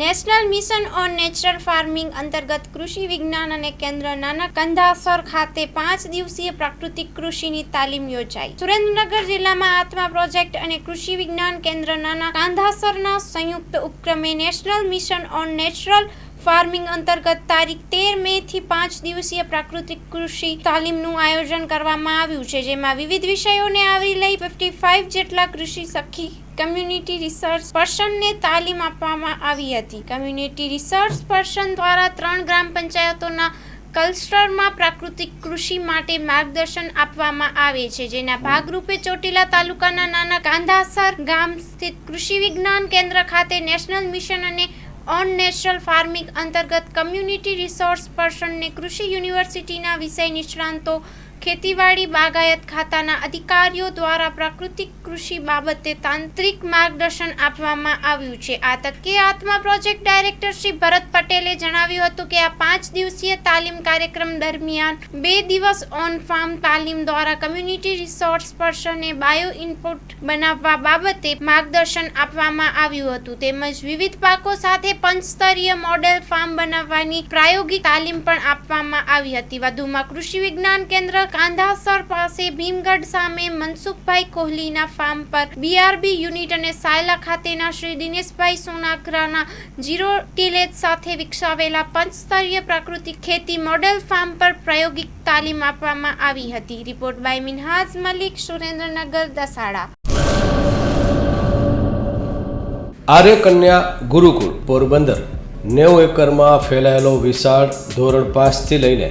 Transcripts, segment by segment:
National mission on natural farming અંતર્ગત કૃષિ વિજ્ઞાન અને કેન્દ્ર નાના કંધાસર ખાતે પાંચ દિવસીય પ્રાકૃતિક કૃષિની તાલીમ યોજાઈ. સુરેન્દ્રનગર જિલ્લામાં આત્મા પ્રોજેક્ટ અને કૃષિ વિજ્ઞાન કેન્દ્ર નાના કાંધાસરના સંયુક્ત ઉપક્રમે national mission on natural farming અંતર્ગત તારીખ તેર મે થી પાંચ દિવસીય પ્રાકૃતિક કૃષિ તાલીમનું આયોજન કરવામાં આવ્યું છે, જેમાં વિવિધ વિષયોને આવરી લઈ ફિફ્ટી ફાઇવ જેટલા કૃષિ સખી કમ્યુનિટી રિસર્ચ પર્સનને તાલીમ આપવામાં આવી હતી. કમ્યુનિટી રિસર્ચ પર્સન દ્વારા ત્રણ ગ્રામ પંચાયતોના કલ્સ્ટરમાં પ્રાકૃતિક કૃષિ માટે માર્ગદર્શન આપવામાં આવે છે, જેના ભાગરૂપે ચોટીલા તાલુકાના નાના કાંધાસર ગામ સ્થિત કૃષિ વિજ્ઞાન કેન્દ્ર ખાતે નેશનલ મિશન અને ઓન નેશનલ ફાર્મિંગ અંતર્ગત કમ્યુનિટી રિસોર્સ પર્સનને કૃષિ યુનિવર્સિટીના વિષય નિષ્ણાંતો ખેતીવાડી બાગાયત ખાતાના અધિકારીઓ દ્વારા પ્રાકૃતિક કૃષિ બાબતે તાંત્રિક માર્ગદર્શન આપવામાં આવ્યું છે. આ તકે આત્મા પ્રોજેક્ટ ડાયરેક્ટર શ્રી ભરત પટેલે જણાવ્યું હતું કે આ પાંચ દિવસીય તાલીમ કાર્યક્રમ દરમિયાન બે દિવસ ઓન ફાર્મ તાલીમ દ્વારા કમ્યુનિટી રિસોર્સ પર્સને બાયો ઇનપુટ બનાવવા બાબતે માર્ગદર્શન આપવામાં આવ્યું હતું. તેમજ વિવિધ પાકો સાથે પંચસ્તરીય મોડેલ ફાર્મ બનાવવાની પ્રાયોગિક તાલીમ પણ આપવામાં આવી હતી. વધુમાં કૃષિ વિજ્ઞાન કેન્દ્ર કાંધાસર પાસે ભીમગઢ સામે મનસુખભાઈ કોહલીના ફાર્મ પર બીઆરબી યુનિટ અને સાયલા ખાતેના શ્રી દિનેશભાઈ સોનાકરાના જીરો ટીલેજ સાથે વિકસાવેલા પંચસ્તરીય પ્રાકૃતિક ખેતી મોડેલ ફાર્મ પર પ્રાયોગિક તાલીમ આપવામાં આવી હતી. Report by Minhaj Malik, Surendranagar, Dasada. Aryakanya Gurukul Porbandar, નેવું એકરમાં ફેલાયેલો વિશાળ ધોરણ પાંચથી લઈને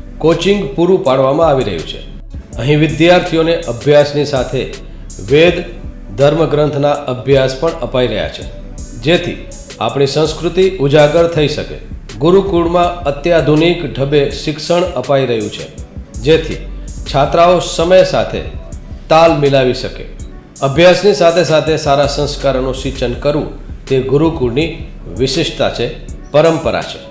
કોચિંગ પૂરું પાડવામાં આવી રહ્યું છે. અહીં વિદ્યાર્થીઓને અભ્યાસની સાથે વેદ, ધર્મગ્રંથના અભ્યાસ પણ અપાઈ રહ્યા છે. જેથી આપણી સંસ્કૃતિ ઉજાગર થઈ શકે. ગુરુકુળમાં અત્યાધુનિક ઢબે શિક્ષણ અપાઈ રહ્યું છે. જેથી છાત્રાઓ સમય સાથે તાલ મિલાવી શકે. અભ્યાસની સાથે સાથે સારા સંસ્કારોનું સિંચન કરવું તે ગુરુકુળની વિશિષ્ટતા છે, પરંપરા છે.